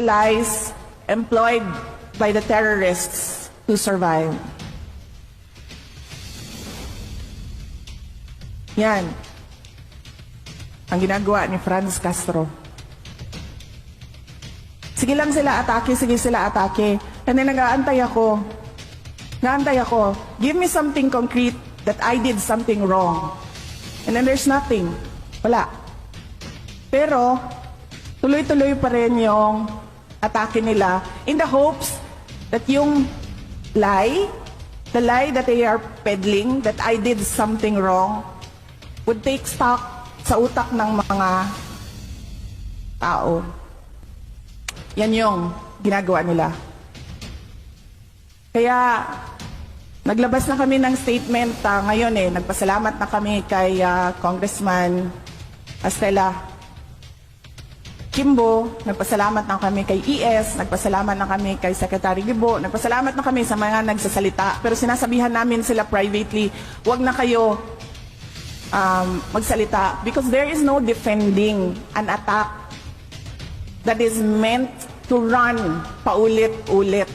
lies employed by the terrorists to survive. Yan. Ang ginagawa ni Franz Castro. Sige lang sila atake, sige sila atake. And then nag-aantay ako. Naantay ako. Give me something concrete that I did something wrong. And then there's nothing. Wala. Pero, tuloy-tuloy pa rin yung atake nila in the hopes that yung lie, the lie that they are peddling, that I did something wrong, would take stock sa utak ng mga tao. Yan yung ginagawa nila. Kaya, naglabas na kami ng statement ah, ngayon eh. Nagpasalamat na kami kay ah, Congressman Estela Kimbo, nagpasalamat na kami kay ES, nagpasalamat na kami kay Secretary Gibo, nagpasalamat na kami sa mga nagsasalita. Pero sinasabihan namin sila privately, wag na kayo um, magsalita because there is no defending an attack that is meant to run paulit-ulit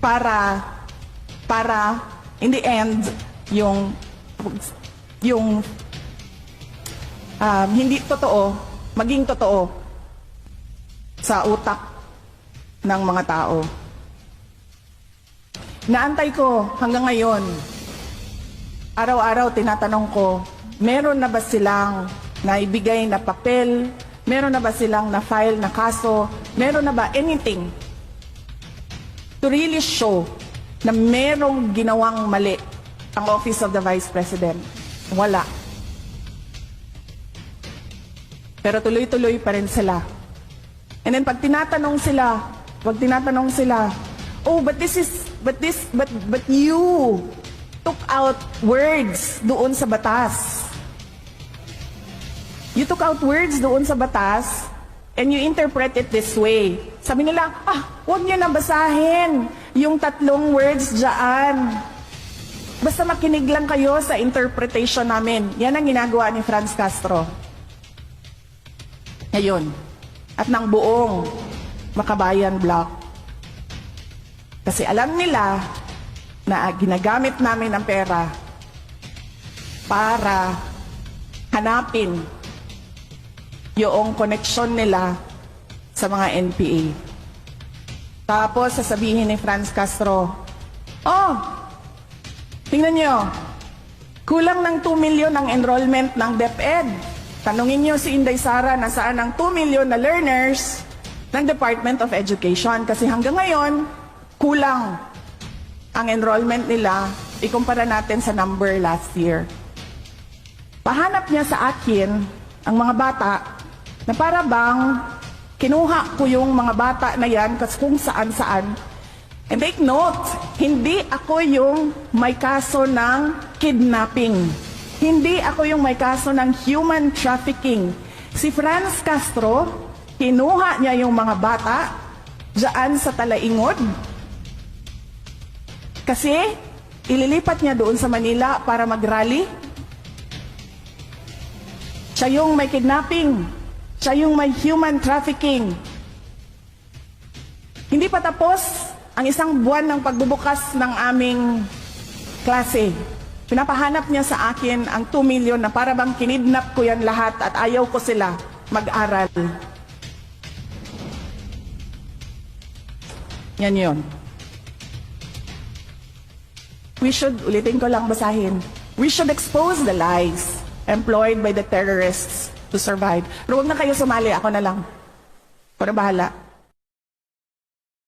para para in the end yung yung um, hindi totoo maging totoo sa utak ng mga tao. Naantay ko hanggang ngayon araw-araw tinatanong ko, meron na ba silang naibigay na papel? Meron na ba silang na-file na kaso? Meron na ba anything to really show na merong ginawang mali ang Office of the Vice President? Wala. Pero tuloy-tuloy pa rin sila. And then pag tinatanong sila, pag tinatanong sila, oh, but this is, but this, but, but you took out words doon sa batas. You took out words doon sa batas and you interpret it this way. Sabi nila, ah, huwag niyo na basahin yung tatlong words dyan. Basta makinig lang kayo sa interpretation namin. Yan ang ginagawa ni Franz Castro. Ngayon. At ng buong Makabayan Block. Kasi alam nila na ginagamit namin ang pera para hanapin yung koneksyon nila sa mga NPA. Tapos sasabihin ni Franz Castro, Oh, tingnan nyo, kulang ng 2 million ang enrollment ng DepEd. Tanungin nyo si Inday Sara na saan ang 2 million na learners ng Department of Education. Kasi hanggang ngayon, kulang ang enrollment nila, ikumpara natin sa number last year. Pahanap niya sa akin ang mga bata na para bang kinuha ko yung mga bata na yan kasi kung saan-saan. And take note, hindi ako yung may kaso ng kidnapping. Hindi ako yung may kaso ng human trafficking. Si Franz Castro, kinuha niya yung mga bata dyan sa Talaingod, kasi ililipat niya doon sa Manila para mag-rally. Siya yung may kidnapping. Siya yung may human trafficking. Hindi pa tapos ang isang buwan ng pagbubukas ng aming klase. Pinapahanap niya sa akin ang 2 million na para bang kinidnap ko yan lahat at ayaw ko sila mag-aral. Yan yon. We should, ulitin ko lang basahin, we should expose the lies employed by the terrorists to survive. Pero huwag na kayo sumali, ako na lang. Para bahala.